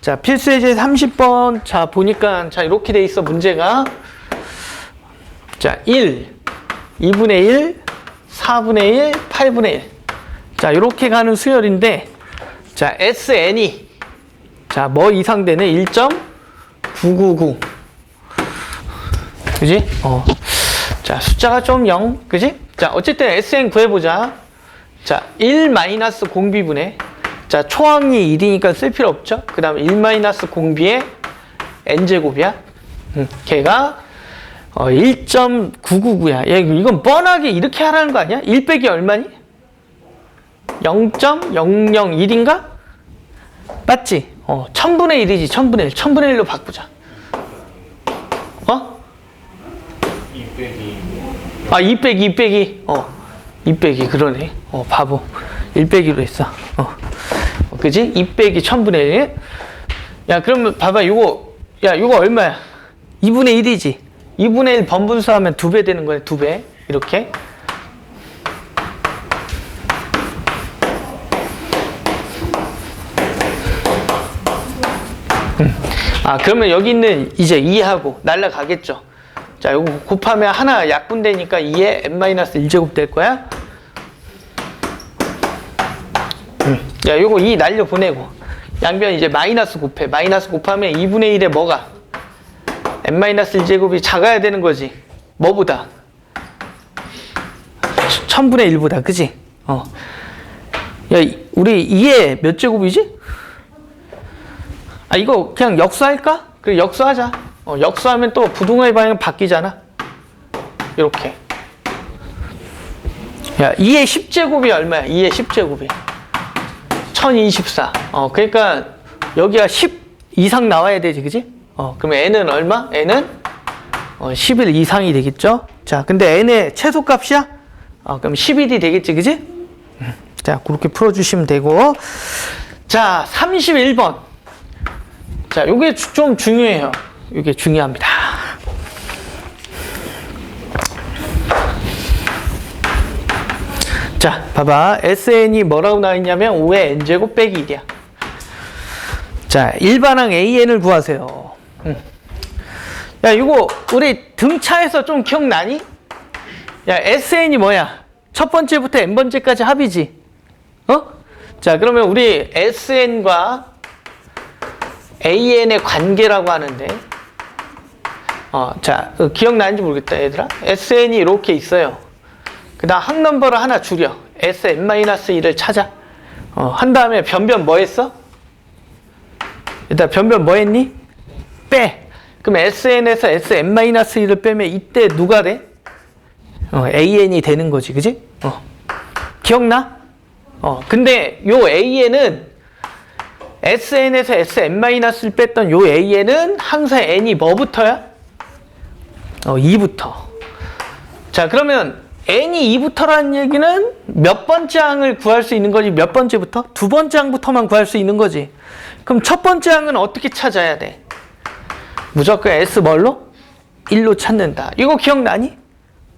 자, 필수 예제 30번. 자, 보니까, 자, 이렇게 돼 있어, 문제가. 자, 1, 2분의 1, 4분의 1, 8분의 1. 자, 이렇게 가는 수열인데, 자, SN이, 자, 뭐 이상 되네? 1.999. 그지? 어. 자, 숫자가 좀 0, 그지? 자, 어쨌든 SN 구해 보자. 자, 1 마이너스 공비분의 자, 초항이 1이니까 쓸 필요 없죠? 그 다음에 1 마이너스 공비의 n제곱이야. 음, 걔가 어, 1.999야. 얘 이건 뻔하게 이렇게 하라는 거 아니야? 1 빼기 얼마니? 0.001인가? 맞지? 어, 1000분의 1이지, 1000분의 1. 1000분의 1로 바꾸자. 어? 2 빼기 아, 2 빼기, 2 빼기. 어, 2 빼기, 그러네. 어, 바보. 1 빼기로 했어. 어. 어, 그지? 2 빼기 1000분의 1. 야, 그러면 봐봐. 요거, 야, 요거 얼마야? 2분의 1이지. 2분의 1 번분수하면 2배 되는 거네, 2배. 이렇게. 음. 아, 그러면 여기 있는 이제 2하고 날라가겠죠. 자, 요거 곱하면 하나 약분되니까 2에 n-1제곱 될 거야. 음. 야, 요거 2 날려 보내고. 양변 이제 마이너스 곱해. 마이너스 곱하면 2분의 1에 뭐가? n-1제곱이 작아야 되는 거지. 뭐보다? 1000분의 1보다. 그지? 어. 야, 이- 우리 2에 몇 제곱이지? 아, 이거 그냥 역수할까? 그래, 역수하자. 어, 역수하면 또 부동의 방향 바뀌잖아. 이렇게. 야, 2의 10제곱이 얼마야? 2의 10제곱이. 1024. 어, 그러니까 여기가 10 이상 나와야 되지, 그지? 어, 그러면 n은 얼마? n은 어, 11 이상이 되겠죠? 자, 근데 n의 최소값이야? 어, 그럼 11이 되겠지, 그지? 음, 자, 그렇게 풀어주시면 되고. 자, 31번. 자, 요게 주- 좀 중요해요. 이게 중요합니다. 자, 봐봐. SN이 뭐라고 나와 있냐면 5의 n제곱 빼기 1이야. 자, 일반항 AN을 구하세요. 음. 야, 이거 우리 등차에서 좀 기억나니? 야, SN이 뭐야? 첫 번째부터 n번째까지 합이지. 어? 자, 그러면 우리 SN과 AN의 관계라고 하는데, 어, 자, 어, 기억나는지 모르겠다, 얘들아. SN이 이렇게 있어요. 그 다음 항넘버를 하나 줄여. SN-1을 찾아. 어, 한 다음에 변변 뭐 했어? 일단 변변 뭐 했니? 빼. 그럼 SN에서 SN-1을 빼면 이때 누가 돼? 어, AN이 되는 거지, 그지? 어. 기억나? 어, 근데 요 AN은 SN에서 SN-를 뺐던 요 AN은 항상 N이 뭐부터야? 어, 2부터. 자, 그러면 N이 2부터라는 얘기는 몇 번째 항을 구할 수 있는 거지? 몇 번째부터? 두 번째 항부터만 구할 수 있는 거지. 그럼 첫 번째 항은 어떻게 찾아야 돼? 무조건 S 뭘로? 1로 찾는다. 이거 기억나니?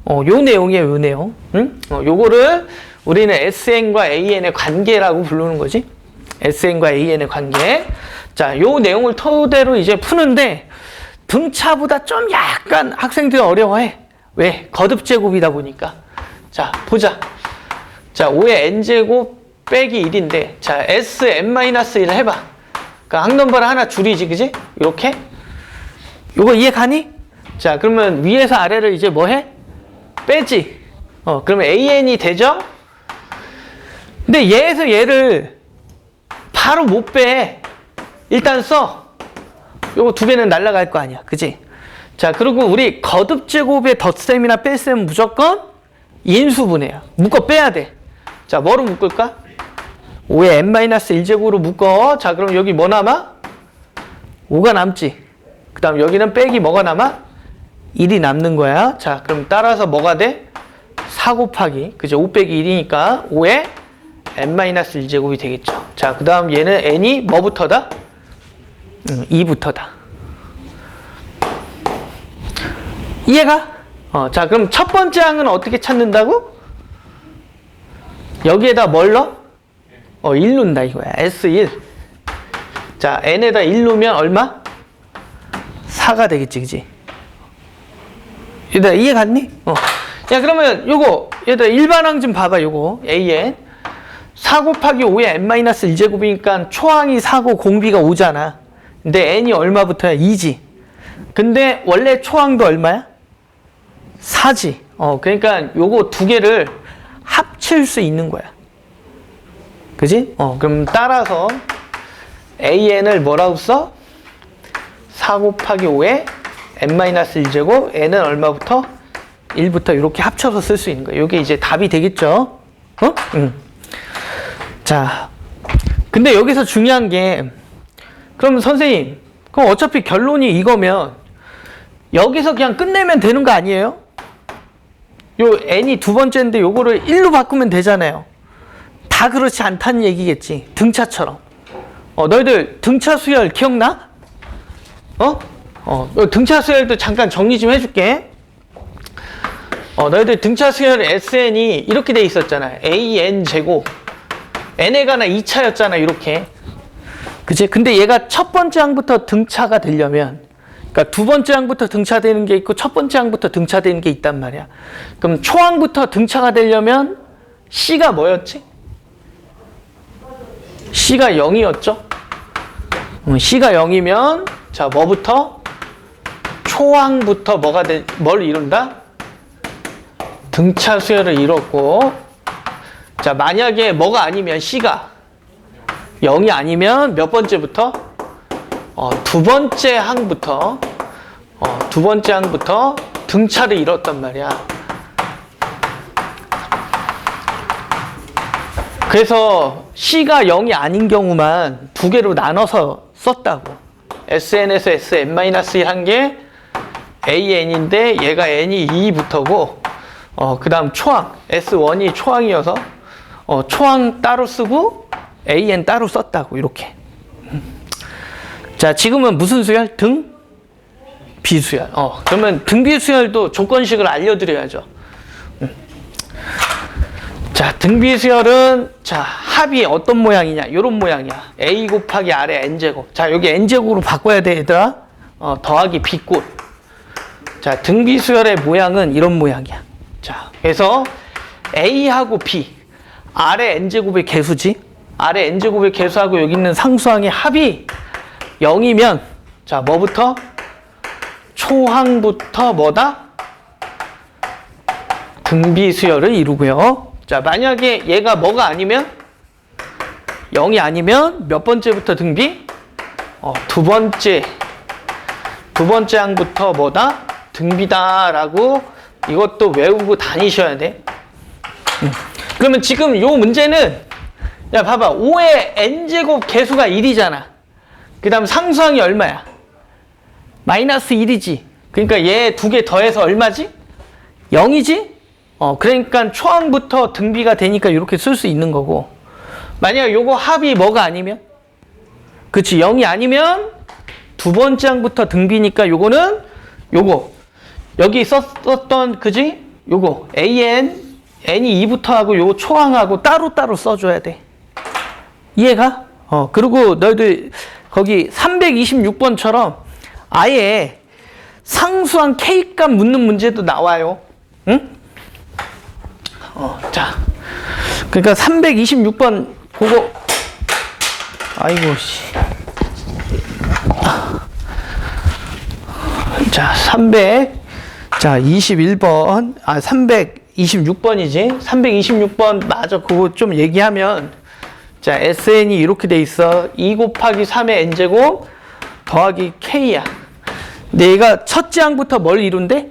어, 요 내용이에요, 요 내용. 응? 어, 요거를 우리는 SN과 AN의 관계라고 부르는 거지. SN과 AN의 관계. 자, 요 내용을 토대로 이제 푸는데 등차보다 좀 약간 학생들이 어려워해. 왜? 거듭 제곱이다 보니까. 자, 보자. 자, 5의 n제곱 빼기 1인데, 자, sn-1을 해봐. 그러니까 항넘버를 하나 줄이지, 그지? 이렇게. 요거 이해 가니? 자, 그러면 위에서 아래를 이제 뭐 해? 빼지. 어, 그러면 an이 되죠? 근데 얘에서 얘를 바로 못 빼. 일단 써. 요거 두 배는 날라갈 거 아니야. 그지? 자, 그리고 우리 거듭 제곱의 덧셈이나 뺄셈은 무조건 인수분해야. 묶어 빼야 돼. 자, 뭐로 묶을까? 5의 n-1제곱으로 묶어. 자, 그럼 여기 뭐 남아? 5가 남지. 그 다음 여기는 빼기 뭐가 남아? 1이 남는 거야. 자, 그럼 따라서 뭐가 돼? 4 곱하기. 그죠? 5 빼기 1이니까 5의 n-1제곱이 되겠죠. 자, 그 다음 얘는 n이 뭐부터다? 음, 2부터다. 이해가? 어, 자, 그럼 첫 번째 항은 어떻게 찾는다고? 여기에다 뭘 넣어? 어, 1 넣는다 이거야. S1. 자, n에다 1 넣으면 얼마? 4가 되겠지, 그지? 얘들아, 이해 갔니? 어. 야, 그러면 요거, 얘들아, 일반항 좀 봐봐, 요거. an. 4 곱하기 5에 n-1제곱이니까 초항이 4고 공비가 5잖아. 근데 n이 얼마부터야? 2지. 근데 원래 초항도 얼마야? 4지. 어, 그러니까 요거 두 개를 합칠 수 있는 거야. 그지? 어, 그럼 따라서 an을 뭐라고 써? 4 곱하기 5에 n-1제곱, n은 얼마부터? 1부터 이렇게 합쳐서 쓸 수 있는 거예요. 이게 이제 답이 되겠죠? 어? 응. 자, 근데 여기서 중요한 게, 그럼 선생님, 그럼 어차피 결론이 이거면, 여기서 그냥 끝내면 되는 거 아니에요? 요 n이 두 번째인데 요거를 1로 바꾸면 되잖아요. 다 그렇지 않다는 얘기겠지. 등차처럼. 어, 너희들 등차 수열 기억나? 어? 어, 너 등차 수열도 잠깐 정리 좀 해줄게. 어, 너희들 등차 수열 SN이 이렇게 돼 있었잖아. AN 제곱. n에 관한 2차였잖아, 이렇게. 그치? 근데 얘가 첫 번째 항부터 등차가 되려면, 그러니까 두 번째 항부터 등차되는 게 있고, 첫 번째 항부터 등차되는 게 있단 말이야. 그럼 초항부터 등차가 되려면, C가 뭐였지? C가 0이었죠? C가 0이면, 자, 뭐부터? 초항부터 뭐가 되, 뭘 이룬다? 등차 수열을 이뤘고, 자, 만약에 뭐가 아니면 C가 0이 아니면 몇 번째부터? 어, 두 번째 항부터, 어, 두 번째 항부터 등차를 이뤘단 말이야. 그래서 C가 0이 아닌 경우만 두 개로 나눠서 썼다고. SN에서 SN-1 한게 AN인데 얘가 N이 2부터고, 어, 그 다음 초항, S1이 초항이어서 어, 초항 따로 쓰고 AN 따로 썼다고 이렇게. 자, 지금은 무슨 수열? 등 비수열. 어, 그러면 등 비수열도 조건식을 알려드려야죠. 음. 자, 등 비수열은 자 합이 어떤 모양이냐? 이런 모양이야. A 곱하기 R의 n 제곱. 자, 여기 n 제곱으로 바꿔야 돼, 얘들아. 어, 더하기 B꼴. 자, 등 비수열의 모양은 이런 모양이야. 자, 그래서 A하고 B. R의 n제곱의 개수지. R의 n제곱의 개수하고 여기 있는 상수항의 합이 0이면 자 뭐부터? 초항부터 뭐다? 등비 수열을 이루고요. 자 만약에 얘가 뭐가 아니면 0이 아니면 몇 번째부터 등비? 어, 두 번째 두 번째 항부터 뭐다? 등비다라고 이것도 외우고 다니셔야 돼. 그러면 지금 요 문제는 야 봐봐 5의 n제곱 개수가 1이잖아 그 다음 상수항이 얼마야? 마이너스 1이지 그러니까 얘 두 개 더해서 얼마지? 0이지? 어 그러니까 초항부터 등비가 되니까 이렇게 쓸 수 있는 거고 만약 요거 합이 뭐가 아니면? 그치 0이 아니면 두 번째 항부터 등비니까 요거는 요거 여기 썼던 그지? 요거 an n이 2부터 하고 요 초항하고 따로따로 써줘야 돼. 이해가? 어, 그리고 너희들 거기 326번처럼 아예 상수한 K값 묻는 문제도 나와요. 응? 어, 자. 그러니까 326번 그거 아이고 씨. 자, 300 자, 21번 아 326번이지. 326번 맞아. 그거 좀 얘기하면 자, SN이 이렇게 돼 있어. 2 곱하기 3의 n제곱 더하기 k야. 근데 얘가 첫째 항부터 뭘 이룬대?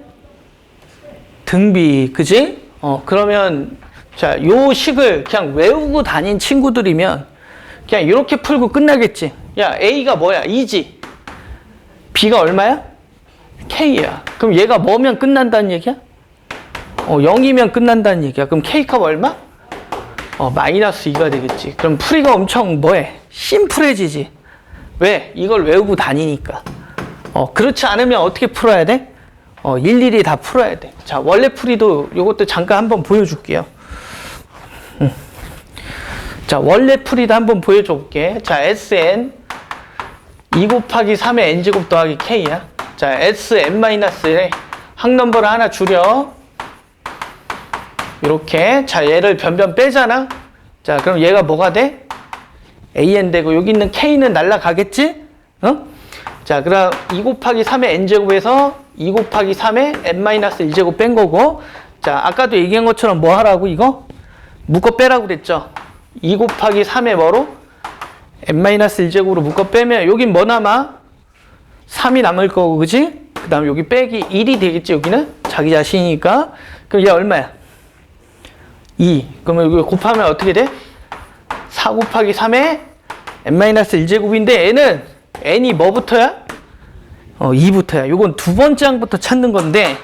등비. 그지? 어, 그러면 자, 요 식을 그냥 외우고 다닌 친구들이면 그냥 이렇게 풀고 끝나겠지. 야, A가 뭐야? 2지. B가 얼마야? K야. 그럼 얘가 뭐면 끝난다는 얘기야? 어, 0이면 끝난다는 얘기야. 그럼 K값 얼마? 어, 마이너스 2가 되겠지. 그럼 풀이가 엄청 뭐해? 심플해지지. 왜? 이걸 외우고 다니니까. 어, 그렇지 않으면 어떻게 풀어야 돼? 어, 일일이 다 풀어야 돼. 자, 원래 풀이도 이것도 잠깐 한번 보여줄게요. 음. 자, 원래 풀이도 한번 보여줘 볼게. 자, SN. 2 곱하기 3의 n제곱 더하기 k야. 자, sn-1에 항넘버를 하나 줄여. 이렇게. 자, 얘를 변변 빼잖아. 자, 그럼 얘가 뭐가 돼? an 되고 여기 있는 k는 날라가겠지? 어? 자, 그럼 2 곱하기 3의 n제곱에서 2 곱하기 3의 n-1제곱 뺀 거고 자, 아까도 얘기한 것처럼 뭐 하라고 이거? 묶어 빼라고 그랬죠? 2 곱하기 3의 뭐로? n-1제곱으로 묶어 빼면 여긴 뭐 남아? 3이 남을 거고 그지? 그 다음에 여기 빼기 1이 되겠지 여기는? 자기 자신이니까 그럼 얘 얼마야? 2 그러면 여기 곱하면 어떻게 돼? 4 곱하기 3에 n-1제곱인데 얘는 n이 뭐부터야? 어 2부터야. 요건 두 번째 항부터 찾는 건데.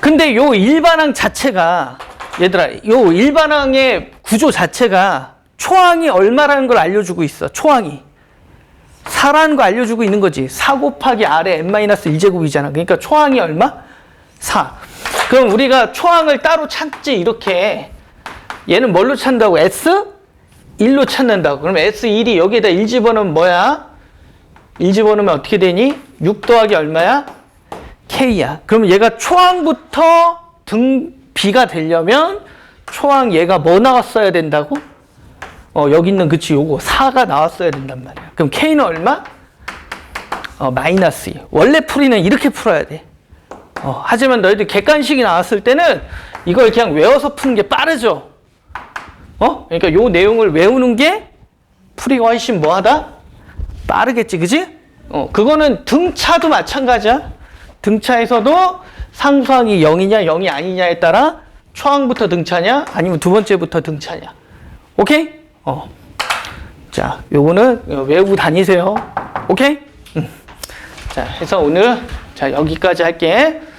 근데 요 일반항 자체가 얘들아 요 일반항의 구조 자체가 초항이 얼마라는 걸 알려주고 있어 초항이. 4라는 거 알려주고 있는 거지. 4 곱하기 R의 n-1제곱이잖아. 그러니까 초항이 얼마? 4 그럼 우리가 초항을 따로 찾지 이렇게 얘는 뭘로 찾는다고? S? 1로 찾는다고 그럼 S1이 여기에다 1 집어넣으면 뭐야? 1 집어넣으면 어떻게 되니? 6 더하기 얼마야? K야. 그럼 얘가 초항부터 등 B가 되려면 초항 얘가 뭐 나왔어야 된다고? 어, 여기 있는 그치 요거 4가 나왔어야 된단 말이야. 그럼 K는 얼마? 어, 마이너스 2. 원래 풀이는 이렇게 풀어야 돼. 어, 하지만 너희들 객관식이 나왔을 때는 이걸 그냥 외워서 푸는 게 빠르죠. 어? 그러니까 요 내용을 외우는 게 풀이가 훨씬 뭐하다? 빠르겠지, 그지? 어, 그거는 등차도 마찬가지야. 등차에서도 상수항이 0이냐, 0이 아니냐에 따라 초항부터 등차냐, 아니면 두 번째부터 등차냐. 오케이? 어. 자, 요거는 외우고 다니세요. 오케이? 음. 자, 해서 오늘 자, 여기까지 할게.